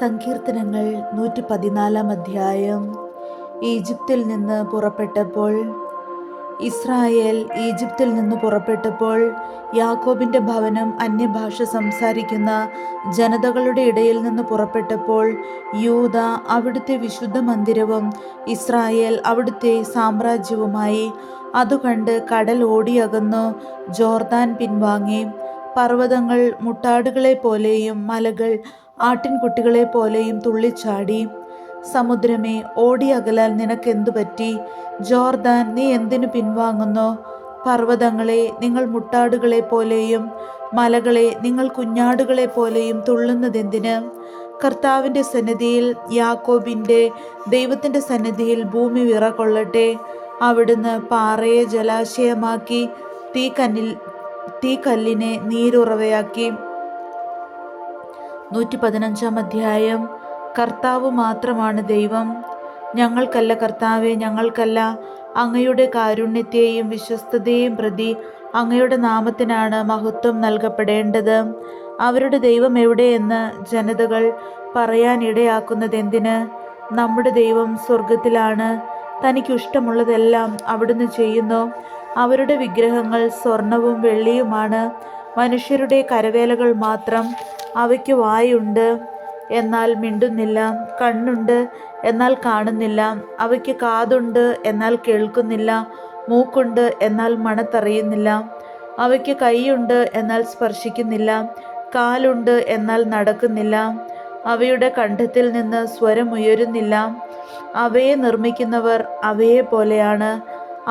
സങ്കീർത്തനങ്ങൾ നൂറ്റി പതിനാലാം അധ്യായം. ഈജിപ്തിൽ നിന്ന് പുറപ്പെട്ടപ്പോൾ ഇസ്രായേൽ ഈജിപ്തിൽ നിന്ന് പുറപ്പെട്ടപ്പോൾ യാക്കോബിന്റെ ഭവനം അന്യഭാഷ സംസാരിക്കുന്ന ജനതകളുടെ ഇടയിൽ നിന്ന് പുറപ്പെട്ടപ്പോൾ യൂത അവിടുത്തെ വിശുദ്ധ മന്ദിരവും ഇസ്രായേൽ അവിടുത്തെ സാമ്രാജ്യവുമായി അതുകണ്ട് കടൽ ഓടിയകന്നു ജോർദാൻ പിൻവാങ്ങി. പർവതങ്ങൾ മുട്ടാടുകളെ പോലെയും മലകൾ ആട്ടിൻകുട്ടികളെ പോലെയും തുള്ളിച്ചാടി സമുദ്രമേ ഓടി അകലാൽ നിനക്കെന്തു പറ്റി? ജോർദാൻ നീ എന്തിനു പിൻവാങ്ങുന്നു? പർവതങ്ങളെ നിങ്ങൾ മുട്ടാടുകളെ പോലെയും മലകളെ നിങ്ങൾ കുഞ്ഞാടുകളെ പോലെയും തുള്ളുന്നതെന്തിന്? കർത്താവിന്റെ സന്നിധിയിൽ യാക്കോബിന്റെ ദൈവത്തിന്റെ സന്നിധിയിൽ ഭൂമി വിറകൊള്ളട്ടെ. അവിടുന്ന് പാറയെ ജലാശയമാക്കി തീക്കന്നിൽ തീക്കല്ലിനെ നീരുറവയാക്കി. നൂറ്റി പതിനഞ്ചാം അധ്യായം. കർത്താവ് മാത്രമാണ് ദൈവം. ഞങ്ങൾക്കല്ല കർത്താവെ ഞങ്ങൾക്കല്ല. അങ്ങയുടെ കാരുണ്യത്തെയും വിശ്വസ്തതയും പ്രതി അങ്ങയുടെ നാമത്തിനാണ് മഹത്വം നൽകപ്പെടേണ്ടത്. അവരുടെ ദൈവം എവിടെയെന്ന് ജനതകൾ പറയാനിടയാക്കുന്നത് എന്തിന്? നമ്മുടെ ദൈവം സ്വർഗത്തിലാണ് തനിക്കിഷ്ടമുള്ളതെല്ലാം അവിടുന്ന് ചെയ്യുന്നു. അവരുടെ വിഗ്രഹങ്ങൾ സ്വർണവും വെള്ളിയുമാണ്. മനുഷ്യരുടെ കരവേലകൾ മാത്രം അവയ്ക്ക് വായുണ്ട്. എന്നാൽ മിണ്ടുന്നില്ല. കണ്ണുണ്ട്. എന്നാൽ കാണുന്നില്ല. അവയ്ക്ക് കാതുണ്ട്. എന്നാൽ കേൾക്കുന്നില്ല. മൂക്കുണ്ട്. എന്നാൽ മണത്തറിയുന്നില്ല. അവയ്ക്ക് കൈയുണ്ട്. എന്നാൽ സ്പർശിക്കുന്നില്ല. കാലുണ്ട്. എന്നാൽ നടക്കുന്നില്ല. അവയുടെ കണ്ഠത്തിൽ നിന്ന് സ്വരമുയരുന്നില്ല അവയെ നിർമ്മിക്കുന്നവർ അവയെ പോലെയാണ്.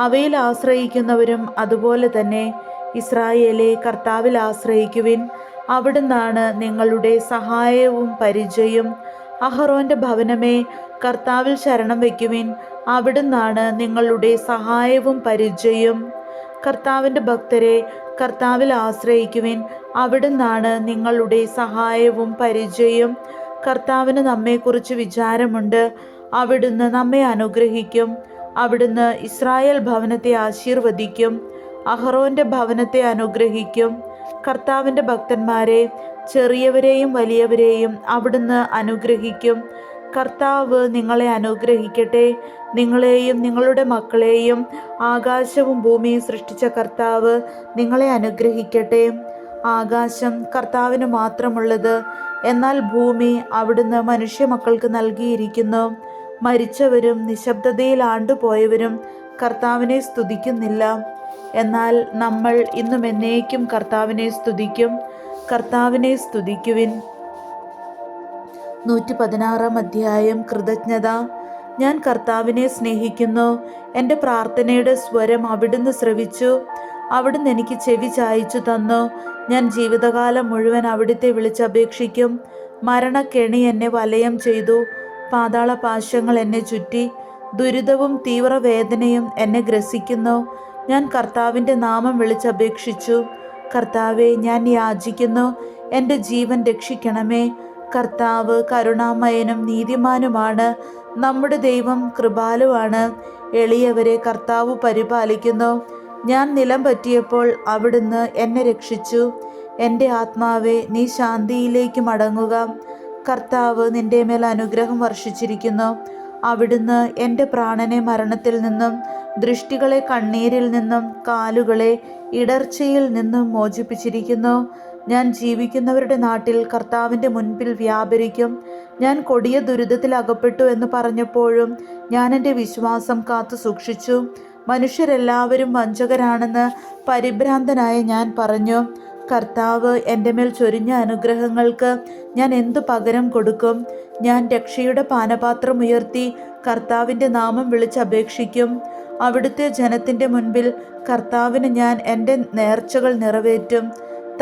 അവയിൽ ആശ്രയിക്കുന്നവരും അതുപോലെ തന്നെ. ഇസ്രായേലെ കർത്താവിൽ ആശ്രയിക്കുവിൻ. അവിടുന്നാണ് നിങ്ങളുടെ സഹായവും പരിചയം. അഹറോന്റെ ഭവനമേ കർത്താവിൽ ശരണം വയ്ക്കുവിൻ. അവിടുന്നാണ് നിങ്ങളുടെ സഹായവും പരിചയം. കർത്താവിന്റെ ഭക്തരെ കർത്താവിൽ ആശ്രയിക്കുവിൻ. അവിടുന്നാണ് നിങ്ങളുടെ സഹായവും പരിചയം. കർത്താവിന് നമ്മെക്കുറിച്ച് വിചാരമുണ്ട്. അവിടുന്ന് നമ്മെ അനുഗ്രഹിക്കും. അവിടുന്ന് ഇസ്രായേൽ ഭവനത്തെ ആശീർവദിക്കും. അഹറോന്റെ ഭവനത്തെ അനുഗ്രഹിക്കും. കർത്താവിന്റെ ഭക്തന്മാരെ ചെറിയവരെയും വലിയവരെയും അവിടുന്ന് അനുഗ്രഹിക്കും. കർത്താവ് നിങ്ങളെ അനുഗ്രഹിക്കട്ടെ. നിങ്ങളെയും നിങ്ങളുടെ മക്കളെയും ആകാശവും ഭൂമിയും സൃഷ്ടിച്ച കർത്താവ് നിങ്ങളെ അനുഗ്രഹിക്കട്ടെ. ആകാശം കർത്താവിന് മാത്രമുള്ളത്. എന്നാൽ ഭൂമി അവിടുന്ന് മനുഷ്യ മക്കൾക്ക് നൽകിയിരിക്കുന്നു. മരിച്ചവരും നിശബ്ദതയിൽ ആണ്ടുപോയവരും കർത്താവിനെ സ്തുതിക്കുന്നില്ല. എന്നാൽ നമ്മൾ ഇന്നും എന്നേക്കും കർത്താവിനെ സ്തുതിക്കും കർത്താവിനെ സ്തുതിക്കുവിൻ. നൂറ്റി പതിനാറാം അധ്യായം കൃതജ്ഞത. ഞാൻ കർത്താവിനെ സ്നേഹിക്കുന്നു എന്റെ പ്രാർത്ഥനയുടെ സ്വരം അവിടുന്ന് ശ്രവിച്ചു അവിടുന്ന് എനിക്ക് ചെവി ചായച്ചു തന്നു. ഞാൻ ജീവിതകാലം മുഴുവൻ അവിടുത്തെ വിളിച്ചപേക്ഷിക്കും മരണക്കെണി എന്നെ വലയം ചെയ്തു പാതാള പാശങ്ങൾ എന്നെ ചുറ്റി ദുരിതവും തീവ്രവേദനയും എന്നെ ഗ്രസിക്കുന്നു. ഞാൻ കർത്താവിന്റെ നാമം വിളിച്ചപേക്ഷിച്ചു. കർത്താവെ ഞാൻ യാചിക്കുന്നു. എന്റെ ജീവൻ രക്ഷിക്കണമേ. കർത്താവ് കരുണാമയനും നീതിമാനുമാണ്. നമ്മുടെ ദൈവം കൃപാലുവാണ്. എളിയവരെ കർത്താവ് പരിപാലിക്കുന്നു. ഞാൻ നിലം പറ്റിയപ്പോൾ അവിടുന്ന് എന്നെ രക്ഷിച്ചു. എന്റെ ആത്മാവെ നീ ശാന്തിയിലേക്ക് മടങ്ങുക. കർത്താവ് നിന്റെ മേൽ അനുഗ്രഹം വർഷിച്ചിരിക്കുന്നു. അവിടുന്ന് എന്റെ പ്രാണനെ മരണത്തിൽ നിന്നും ദൃഷ്ടികളെ കണ്ണീരിൽ നിന്നും കാലുകളെ ഇടർച്ചയിൽ നിന്നും മോചിപ്പിച്ചിരിക്കുന്നു. ഞാൻ ജീവിക്കുന്നവരുടെ നാട്ടിൽ കർത്താവിന്റെ മുൻപിൽ വ്യാപരിക്കും. ഞാൻ കൊടിയ ദുരിതത്തിൽ അകപ്പെട്ടു എന്ന് പറഞ്ഞപ്പോഴും ഞാൻ എന്റെ വിശ്വാസം കാത്തു സൂക്ഷിച്ചു. മനുഷ്യരെല്ലാവരും വഞ്ചകരാണെന്ന് പരിഭ്രാന്തനായ ഞാൻ പറഞ്ഞു. കർത്താവ് എന്റെ മേൽ ചൊരിഞ്ഞ അനുഗ്രഹങ്ങൾക്ക് ഞാൻ എന്തു പകരം കൊടുക്കും? ഞാൻ രക്ഷയുടെ പാനപാത്രം ഉയർത്തി കർത്താവിന്റെ നാമം വിളിച്ചപേക്ഷിക്കും അവിടുത്തെ ജനത്തിന്റെ മുൻപിൽ കർത്താവിന് ഞാൻ എന്റെ നേർച്ചകൾ നിറവേറ്റും.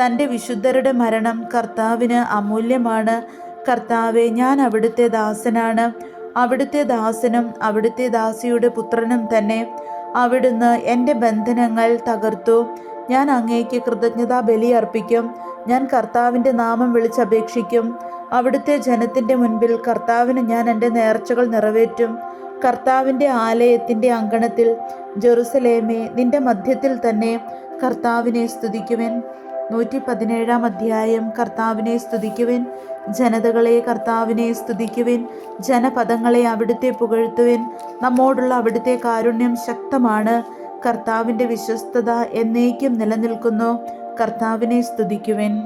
തന്റെ വിശുദ്ധരുടെ മരണം കർത്താവിന് അമൂല്യമാണ്. കർത്താവെ ഞാൻ അവിടുത്തെ ദാസനാണ്. അവിടുത്തെ ദാസനും അവിടുത്തെ ദാസിയുടെ പുത്രനും തന്നെ. അവിടുന്ന് എന്റെ ബന്ധനങ്ങൾ തകർത്തു. ഞാൻ അങ്ങേക്ക് കൃതജ്ഞതാ ബലി അർപ്പിക്കും. ഞാൻ കർത്താവിന്റെ നാമം വിളിച്ചപേക്ഷിക്കും. അവിടുത്തെ ജനത്തിന്റെ മുൻപിൽ കർത്താവിന് ഞാൻ എന്റെ നേർച്ചകൾ നിറവേറ്റും. കർത്താവിന്റെ ആലയത്തിന്റെ അങ്കണത്തിൽ ജെറുസലേമേ നിന്റെ മധ്യത്തിൽ തന്നെ കർത്താവിനെ സ്തുതിക്കുവൻ. നൂറ്റി പതിനേഴാം അധ്യായം കർത്താവിനെ സ്തുതിക്കുവൻ. ജനതകളെ കർത്താവിനെ സ്തുതിക്കുവിൻ. ജനപദങ്ങളെ അവിടുത്തെ പുകഴ്ത്തുവിൻ. നമ്മോടുള്ള അവിടുത്തെ കാരുണ്യം ശക്തമാണ്. കർത്താവിന്റെ വിശ്വസ്തത എന്നേക്കും നിലനിൽക്കുന്നു. കർത്താവിനെ സ്തുതിക്കുവിൻ.